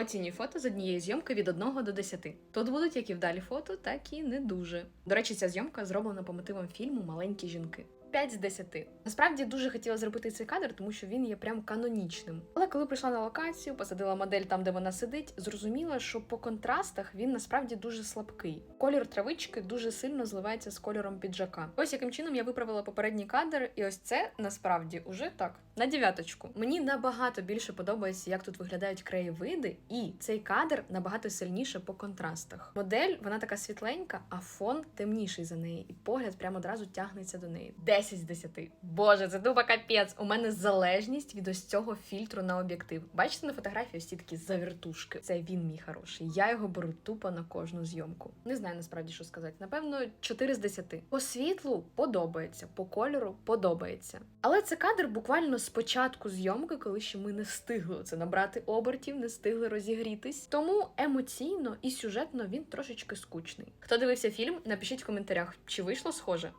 Оцінюй фото з однієї зйомки від 1 до 10. Тут будуть як і вдалі фото, так і не дуже. До речі, ця зйомка зроблена по мотивам фільму Маленькі жінки. 5 з 10. Насправді дуже хотіла зробити цей кадр, тому що він є прям канонічним. Але коли прийшла на локацію, посадила модель там, де вона сидить, зрозуміла, що по контрастах він насправді дуже слабкий. Колір травички дуже сильно зливається з кольором піджака. Ось яким чином я виправила попередній кадр, і ось це насправді уже так. На дев'яточку. Мені набагато більше подобається, як тут виглядають краєвиди, і цей кадр набагато сильніше по контрастах. Модель вона така світленька, а фон темніший за неї, і погляд прямо одразу тягнеться до неї. 10 з 10. Боже, це тупо капець. У мене залежність від ось цього фільтру на об'єктив. Бачите на фотографії ось ці такі завіртушки. Це він мій хороший. Я його беру тупо на кожну зйомку. Не знаю насправді, що сказати. Напевно, 4 з 10. По світлу подобається, по кольору подобається. Але це кадр буквально з початку зйомки, коли ще ми не встигли це набрати обертів, не встигли розігрітись. Тому емоційно і сюжетно він трошечки скучний. Хто дивився фільм, напишіть в коментарях, чи вийшло схоже.